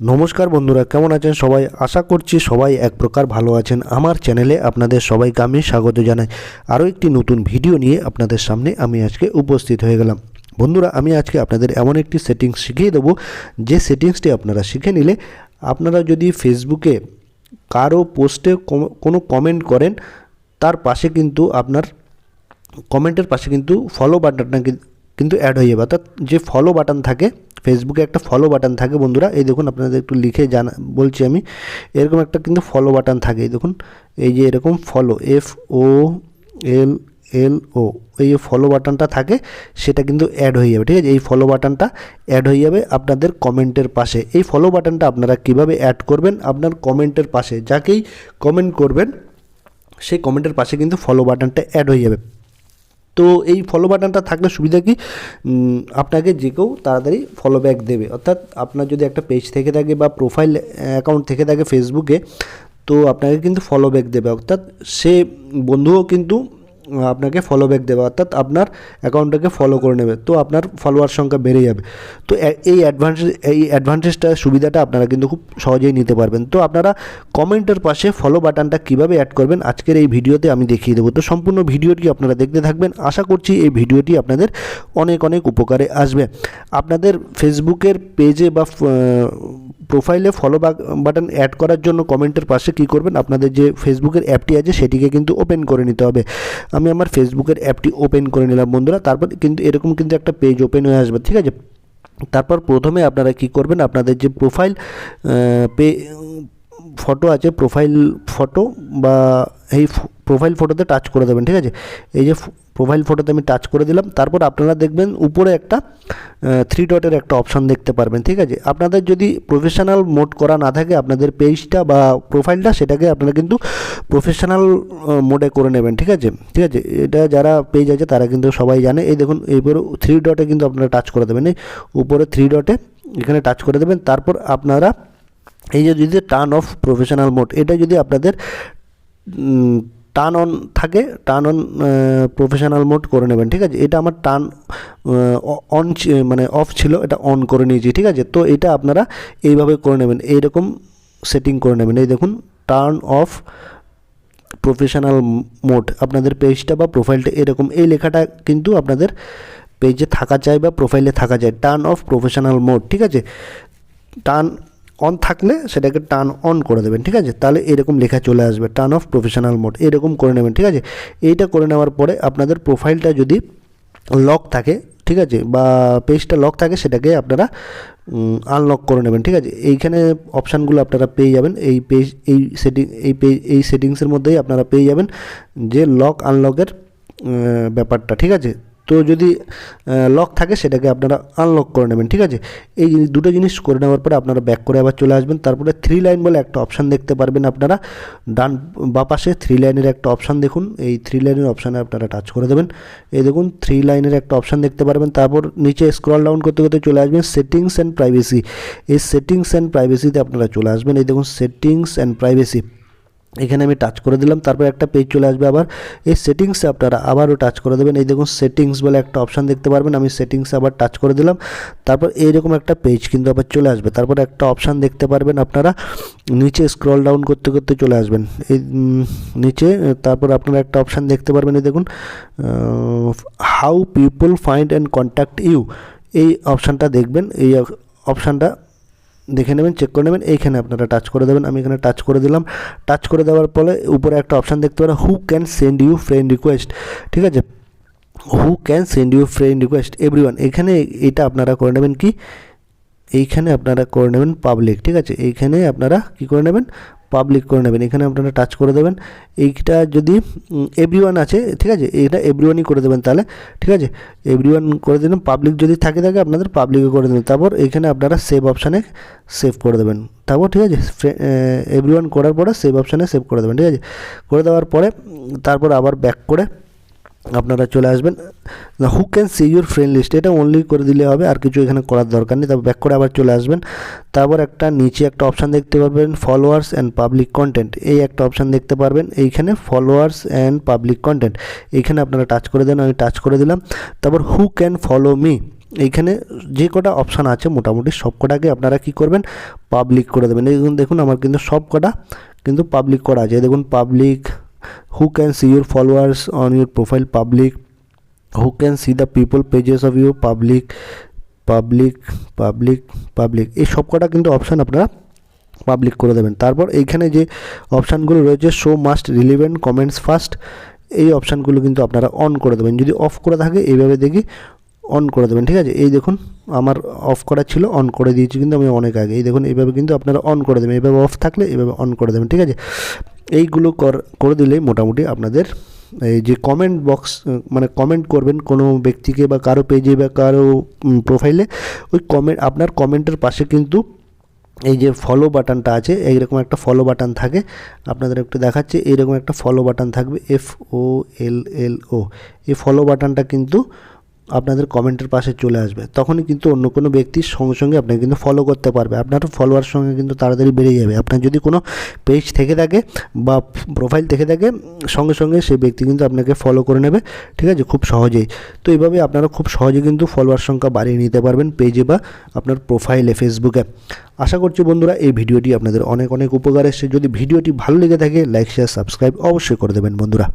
নমস্কার বন্ধুরা, কেমন আছেন সবাই? আশা করছি সবাই এক প্রকার ভালো আছেন। আমার চ্যানেলে আপনাদের সবাইকে আমি স্বাগত জানাই। আরও একটি নতুন ভিডিও নিয়ে আপনাদের সামনে আমি আজকে উপস্থিত হয়ে গেলাম। বন্ধুরা, আমি আজকে আপনাদের এমন একটি সেটিংস শিখিয়ে দেবো, যে সেটিংসটি আপনারা শিখে নিলে আপনারা যদি ফেসবুকে কারও পোস্টে কোনো কমেন্ট করেন, তার পাশে কিন্তু আপনার কমেন্টের পাশে কিন্তু ফলো বাটনটা কিন্তু অ্যাড হয়ে যাবে। অর্থাৎ যে ফলো বাটন থাকে ফেসবুকে একটা ফলো বাটন থাকে বন্ধুরা। এই দেখুন, আপনাদের একটু লিখে জানা, বলছি আমি। এরকম একটা কিন্তু ফলো বাটন থাকে, এই দেখুন। এই যে এরকম follow F O L L O এই যে ফলো বাটনটা থাকে, সেটা কিন্তু অ্যাড হয়ে যাবে, ঠিক আছে? এই ফলো বাটনটা অ্যাড হয়ে যাবে আপনাদের কমেন্টের পাশে। এই ফলো বাটনটা আপনারা কীভাবে অ্যাড করবেন? আপনার কমেন্টের পাশে, যাকেই কমেন্ট করবেন, সেই কমেন্টের পাশে কিন্তু ফলো বাটনটা অ্যাড হয়ে যাবে। তো এই ফলো বাটনটা থাকলে সুবিধা কি? আপনাকে যে কেউ তাড়াতাড়ি ফলো ব্যাক দেবে। অর্থাৎ আপনার যদি একটা পেজ থেকে থাকে বা প্রোফাইল অ্যাকাউন্ট থেকে থাকে ফেসবুকে তো আপনাকে কিন্তু ফলো ব্যাক দেবে। অর্থাৎ সে বন্ধুও কিন্তু আপনাকে ফলো ব্যাক দেবে, অর্থাৎ আপনার অ্যাকাউন্টটাকে ফলো করে নেবে, তো আপনার ফলোয়ার সংখ্যা বেড়ে যাবে। তো এই অ্যাডভান্টেজ এই অ্যাডভান্টেজটা সুবিধাটা আপনারা কিন্তু খুব সহজেই নিতে পারবেন। তো আপনারা কমেন্টের পাশে ফলো বাটনটা কীভাবে অ্যাড করবেন, আজকের এই ভিডিওতে আমি দেখিয়ে দেবো। তো সম্পূর্ণ ভিডিওটি আপনারা দেখতে থাকবেন। আশা করছি এই ভিডিওটি আপনাদের অনেক অনেক উপকারে আসবে। আপনাদের ফেসবুকের পেজে বা প্রোফাইলে ফলো বাটন অ্যাড করার জন্য কমেন্টের পাশে কি করবেন? আপনাদের যে ফেসবুকের অ্যাপটি আছে, সেটিকে কিন্তু ওপেন করে নিতে হবে। আমি আমার ফেসবুকের অ্যাপটি ওপেন করে নিলাম বন্ধুরা। তারপর কিন্তু এরকম কিন্তু একটা পেজ ওপেন হয়ে আসবে, ঠিক আছে? তারপর প্রথমে আপনারা কি করবেন? আপনাদের যে প্রোফাইল পে ফটো আছে প্রোফাইল ফটো বা এই প্রোফাইল ফটোতে টাচ করে দেবেন, ঠিক আছে? এই যে প্রোফাইল ফটোতে আমি টাচ করে দিলাম, তারপর আপনারা দেখবেন উপরে একটা থ্রি ডটের একটা অপশন দেখতে পারবেন, ঠিক আছে? আপনাদের যদি প্রফেশনাল মোড করা না থাকে, আপনাদের পেজটা বা প্রোফাইলটা সেটাকে আপনারা কিন্তু প্রফেশনাল মোডে করে নেবেন, ঠিক আছে? ঠিক আছে? এটা যারা পেজ আছে, তারা কিন্তু সবাই জানে। এই দেখুন এইবার থ্রি ডটে কিন্তু আপনারা টাচ করে দেবেন উপরে থ্রি ডটে এখানে টাচ করে দেবেন। তারপর আপনারা এই যে যদি টার্ন অফ প্রফেশনাল মোড এটা যদি আপনাদের টার্ন অন থাকে টার্ন অন প্রফেশনাল মোড করে নেবেন, ঠিক আছে? এটা আমার টার্ন অন মানে অফ ছিল, এটা অন করে নিয়েছি, ঠিক আছে? তো এটা আপনারা এইভাবে করে নেবেন, এইরকম সেটিং করে নেবেন। এই দেখুন টার্ন অফ প্রফেশনাল মোড আপনাদের পেজটা বা প্রোফাইলটা এরকম, এই লেখাটা কিন্তু আপনাদের পেজে থাকা চাই বা প্রোফাইলে থাকা যায় টার্ন অফ প্রফেশনাল মোড ঠিক আছে? টার্ন অন থাকলে সেটাকে টার্ন অন করে দেবেন, ঠিক আছে? তাহলে এরকম লেখা চলে আসবে টার্ন অফ প্রফেশনাল মোড এরকম করে নেবেন, ঠিক আছে? এইটা করে নেওয়ার পরে আপনাদের প্রোফাইলটা যদি লক থাকে, ঠিক আছে? বা পেজটা লক থাকে, সেটাকে আপনারা আনলক করে নেবেন, ঠিক আছে? এইখানে অপশানগুলো আপনারা পেয়ে যাবেন, এই পেজ এই সেটিং এই পেজ এই সেটিংসের মধ্যেই আপনারা পেয়ে যাবেন যে লক আনলকের ব্যাপারটা, ঠিক আছে? তো যদি লক থাকে সেটাকে আপনারা আনলক করে নেবেন, ঠিক আছে? এই দুটো জিনিস করে নেওয়ার পরে আপনারা ব্যাক করে আবার চলে আসবেন। তারপরে থ্রি লাইন বলে একটা অপশান দেখতে পারবেন আপনারা। ডান বা পাশে থ্রি লাইনের একটা অপশান দেখুন। এই থ্রি লাইনের অপশানে আপনারা টাচ করে দেবেন। এই দেখুন থ্রি লাইনের একটা অপশান দেখতে পারবেন। তারপর নিচে স্ক্রল ডাউন করতে করতে চলে আসবেন সেটিংস অ্যান্ড প্রাইভেসি এই সেটিংস অ্যান্ড প্রাইভেসিতে আপনারা চলে আসবেন। এই দেখুন সেটিংস অ্যান্ড প্রাইভেসি এখানে আমি টাচ করে দিলাম, তারপর একটা পেজ চলে আসবে আবার। এই সেটিংসে আপনারা আবারও টাচ করে দেবেন। এই দেখুন সেটিংস বলে একটা অপশান দেখতে পারবেন, আমি সেটিংসে আবার টাচ করে দিলাম। তারপর এইরকম একটা পেজ কিন্তু আবার চলে আসবে। তারপর একটা অপশান দেখতে পারবেন আপনারা, নিচে স্ক্রল ডাউন করতে করতে চলে আসবেন। এই নিচে, তারপর আপনারা একটা অপশান দেখতে পারবেন, এই দেখুন how people find and contact you এই অপশানটা দেখবেন, এই অপশানটা দেখে নেবেন চেক করে নেবেন, এইখানে আপনারা টাচ করে দেবেন। আমি এখানে টাচ করে দিলাম। টাচ করে দেওয়ার পরে উপরে একটা অপশান দেখতে পারেন who can send you friend request ঠিক আছে? Who can send you friend request everyone এখানে এটা আপনারা করে নেবেন কি? এইখানে আপনারা করে নেবেন পাবলিক ঠিক আছে? এইখানে আপনারা কি করে নেবেন? পাবলিক করে নেবেন। এখানে আপনারা টাচ করে দেবেন। এইটা যদি এভরিওয়ান আছে, ঠিক আছে? এটা এভরিওয়ানই করে দেবেন তাহলে, ঠিক আছে? এভরিওয়ান করে দিলেন পাবলিক যদি থাকে থাকে, আপনাদের পাবলিকও করে দেবেন। তারপর এখানে আপনারা সেভ অপশানে সেভ করে দেবেন। তারপর ঠিক আছে? এভরিওয়ান করার পরে সেভ অপশানে সেভ করে দেবেন, ঠিক আছে? করে দেওয়ার পরে, তারপর আবার ব্যাক করে আপনারা চলে আসবেন। Who can see your friend list এটা অনলি করে দিলে হবে, আর কিছু এখানে করার দরকার নেই। তারপর ব্যাক করে আবার চলে আসবেন। তারপর একটা নিচে একটা অপশান দেখতে পারবেন ফলোয়ার্স অ্যান্ড পাবলিক কন্টেন্ট এই একটা অপশান দেখতে পারবেন, এইখানে ফলোয়ার্স অ্যান্ড পাবলিক কন্টেন্ট এইখানে আপনারা টাচ করে দেন, আমি টাচ করে দিলাম। তারপর হু ক্যান ফলো মি এইখানে যে কটা অপশান আছে, মোটামুটি সব কটাকে আপনারা কি করবেন? পাবলিক করে দেবেন। এই দেখুন আমার কিন্তু সব কটা কিন্তু পাবলিক করা আছে। দেখুন public who can see your followers on your profile public who can see the people pages of you public public public public এই সব কটা কিন্তু অপশান আপনারা পাবলিক করে দেবেন। তারপর এইখানে যে অপশানগুলো রয়েছে show most relevant comments first এই অপশানগুলো কিন্তু আপনারা অন করে দেবেন। যদি অফ করে থাকে, এইভাবে দেখি অন করে দেবেন, ঠিক আছে? এই দেখুন, আমার অফ করা ছিল অন করে দিয়েছি কিন্তু আমি অনেক আগে। এই দেখুন, এইভাবে কিন্তু আপনারা অন করে দেবেন। এইভাবে অফ থাকলে এইভাবে অন করে দেবেন, ঠিক আছে? এইগুলো কর দিলেই মোটামুটি আপনাদের এই যে কমেন্ট বক্স মানে কমেন্ট করবেন কোনো ব্যক্তিকে বা কারও পেজে বা কারও প্রোফাইলে ওই কমেন্ট আপনার কমেন্টের পাশে কিন্তু এই যে ফলো বাটনটা আছে, এইরকম একটা ফলো বাটন থাকে। আপনাদের একটু দেখাচ্ছে, এইরকম একটা ফলো বাটন থাকবে F O L L O এই ফলো বাটনটা কিন্তু আপনাদের কমেন্টের পাশে চলে আসবে। তখনই কিন্তু অন্য কোনো ব্যক্তির সঙ্গে সঙ্গে আপনাকে কিন্তু ফলো করতে পারবে। আপনার ফলোয়ার সঙ্গে কিন্তু তাড়াতাড়ি বেড়ে যাবে। আপনার যদি কোনো পেজ থেকে থাকে বা প্রোফাইল থেকে থাকে, সঙ্গে সঙ্গে সেই ব্যক্তি কিন্তু আপনাকে ফলো করে নেবে। ঠিক আছে? খুব সহজেই। তো এইভাবে আপনারা খুব সহজে কিন্তু ফলোয়ার সংখ্যা বাড়িয়ে নিতে পারবেন পেজে বা আপনার প্রোফাইলে ফেসবুকে আশা করছি বন্ধুরা, এই ভিডিওটি আপনাদের অনেক অনেক উপকার এসেছে। যদি ভিডিওটি ভালো লেগে থাকে লাইক শেয়ার সাবস্ক্রাইব অবশ্যই করে দেবেন বন্ধুরা।